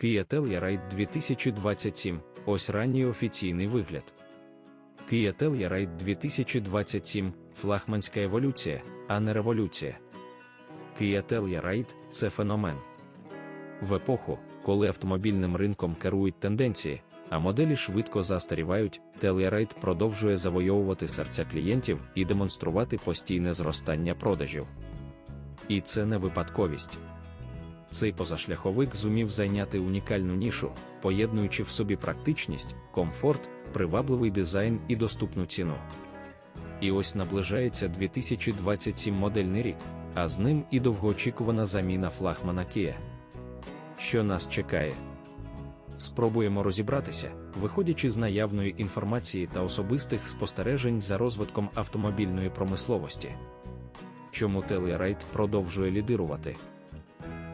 Kia Telluride 2027 ось ранній офіційний вигляд. Kia Telluride 2027 флагманська еволюція, а не революція. Kia Telluride – це феномен. В епоху, коли автомобільним ринком керують тенденції, а моделі швидко застарівають, Telluride продовжує завойовувати серця клієнтів і демонструвати постійне зростання продажів. І це не випадковість. Цей позашляховик зумів зайняти унікальну нішу, поєднуючи в собі практичність, комфорт, привабливий дизайн і доступну ціну. І ось наближається 2027 модельний рік, а з ним і довгоочікувана заміна флагмана Kia. Що нас чекає? Спробуємо розібратися, виходячи з наявної інформації та особистих спостережень за розвитком автомобільної промисловості. Чому Telluride продовжує лідирувати?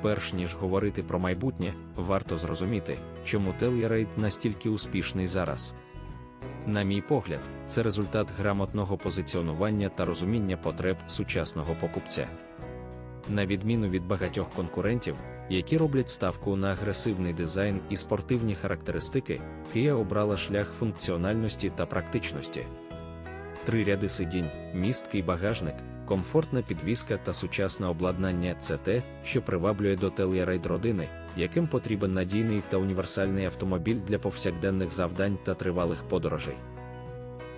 Перш ніж говорити про майбутнє, варто зрозуміти, чому Telluride настільки успішний зараз. На мій погляд, це результат грамотного позиціонування та розуміння потреб сучасного покупця. На відміну від багатьох конкурентів, які роблять ставку на агресивний дизайн і спортивні характеристики, Kia обрала шлях функціональності та практичності. Три ряди сидінь, місткий багажник, комфортна підвізка та сучасне обладнання це те, що приваблює до Telluride родини, яким потрібен надійний та універсальний автомобіль для повсякденних завдань та тривалих подорожей.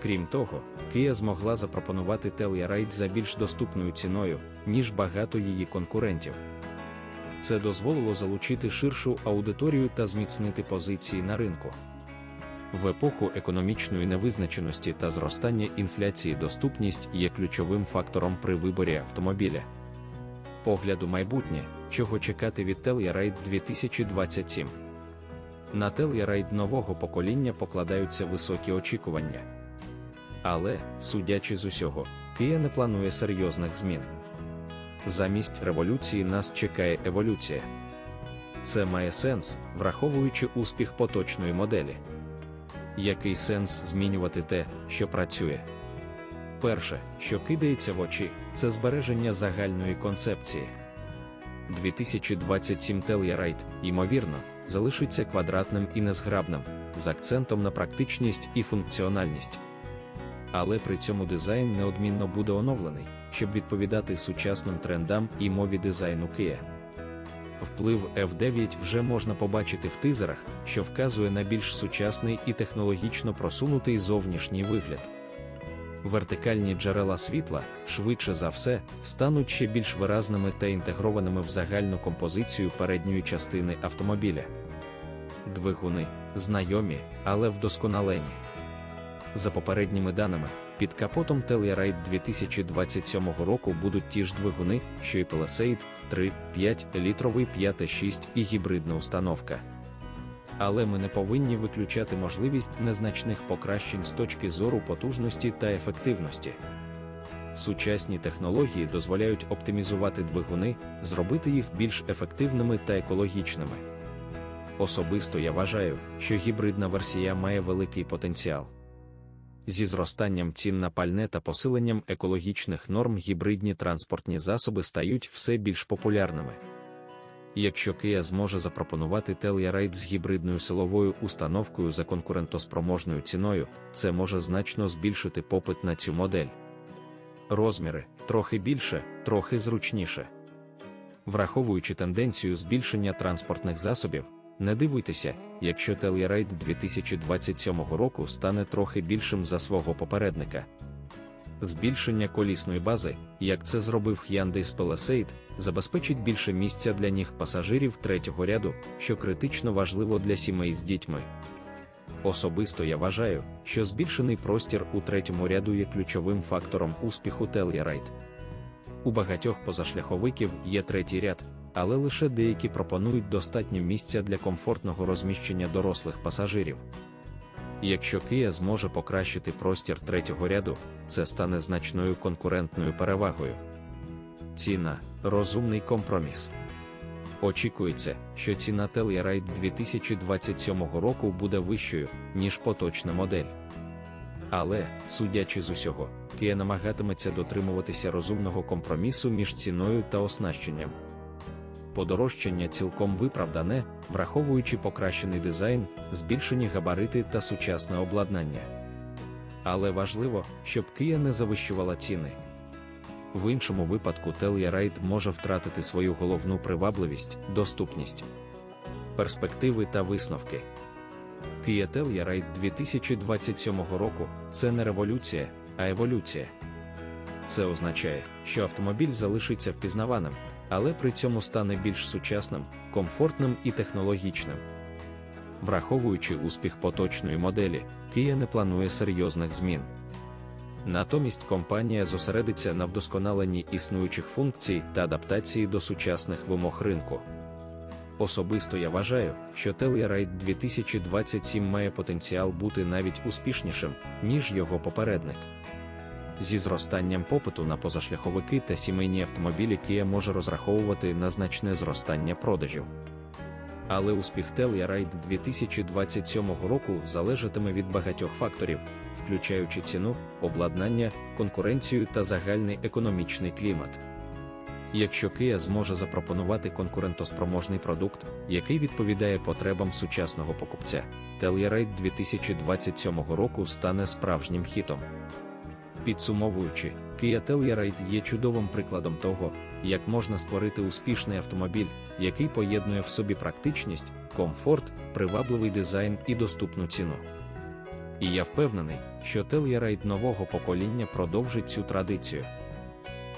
Крім того, Kia змогла запропонувати Telluride за більш доступною ціною, ніж багато її конкурентів. Це дозволило залучити ширшу аудиторію та зміцнити позиції на ринку. В епоху економічної невизначеності та зростання інфляції доступність є ключовим фактором при виборі автомобіля. Погляду майбутнє, чого чекати від Telluride 2027. На Telluride нового покоління покладаються високі очікування. Але, судячи з усього, Kia не планує серйозних змін. Замість революції нас чекає еволюція. Це має сенс, враховуючи успіх поточної моделі. Який сенс змінювати те, що працює? Перше, що кидається в очі, це збереження загальної концепції. 2027 Telluride, ймовірно, залишиться квадратним і незграбним, з акцентом на практичність і функціональність. Але при цьому дизайн неодмінно буде оновлений, щоб відповідати сучасним трендам і мові дизайну Kia. Вплив F9 вже можна побачити в тизерах, що вказує на більш сучасний і технологічно просунутий зовнішній вигляд. Вертикальні джерела світла, швидше за все, стануть ще більш виразними та інтегрованими в загальну композицію передньої частини автомобіля. Двигуни знайомі, але вдосконалені. За попередніми даними, під капотом Telluride 2027 року будуть ті ж двигуни, що й Palisade 3, 5 літровий 5.6 і гібридна установка. Але ми не повинні виключати можливість незначних покращень з точки зору потужності та ефективності. Сучасні технології дозволяють оптимізувати двигуни, зробити їх більш ефективними та екологічними. Особисто я вважаю, що гібридна версія має великий потенціал. Зі зростанням цін на пальне та посиленням екологічних норм гібридні транспортні засоби стають все більш популярними. Якщо Kia зможе запропонувати Telluride з гібридною силовою установкою за конкурентоспроможною ціною, це може значно збільшити попит на цю модель. Розміри трохи більше, трохи зручніше. Враховуючи тенденцію збільшення транспортних засобів, не дивуйтеся, якщо Telluride 2027 року стане трохи більшим за свого попередника. Збільшення колісної бази, як це зробив Hyundai з Palisade, забезпечить більше місця для ніг пасажирів третього ряду, що критично важливо для сімей з дітьми. Особисто я вважаю, що збільшений простір у третьому ряду є ключовим фактором успіху Telluride. У багатьох позашляховиків є третій ряд, але лише деякі пропонують достатньо місця для комфортного розміщення дорослих пасажирів. Якщо Kia зможе покращити простір третього ряду, це стане значною конкурентною перевагою. Ціна розумний компроміс. Очікується, що ціна Telluride 2027 року буде вищою, ніж поточна модель. Але, судячи з усього, Kia намагатиметься дотримуватися розумного компромісу між ціною та оснащенням. подорожчання цілком виправдане, враховуючи покращений дизайн, збільшені габарити та сучасне обладнання. Але важливо, щоб Kia не завищувала ціни. В іншому випадку Telluride може втратити свою головну привабливість доступність. Перспективи та висновки. Kia Telluride 2027 року це не революція, а еволюція. Це означає, що автомобіль залишиться впізнаваним, але при цьому стане більш сучасним, комфортним і технологічним. Враховуючи успіх поточної моделі, Kia не планує серйозних змін. Натомість компанія зосередиться на вдосконаленні існуючих функцій та адаптації до сучасних вимог ринку. Особисто я вважаю, що Telluride 2027 має потенціал бути навіть успішнішим, ніж його попередник. Зі зростанням попиту на позашляховики та сімейні автомобілі Kia може розраховувати на значне зростання продажів. Але успіх Telluride 2027 року залежатиме від багатьох факторів, включаючи ціну, обладнання, конкуренцію та загальний економічний клімат. Якщо Kia зможе запропонувати конкурентоспроможний продукт, який відповідає потребам сучасного покупця, Telluride 2027 року стане справжнім хітом. Підсумовуючи, Kia Telluride є чудовим прикладом того, як можна створити успішний автомобіль, який поєднує в собі практичність, комфорт, привабливий дизайн і доступну ціну. І я впевнений, що Telluride нового покоління продовжить цю традицію.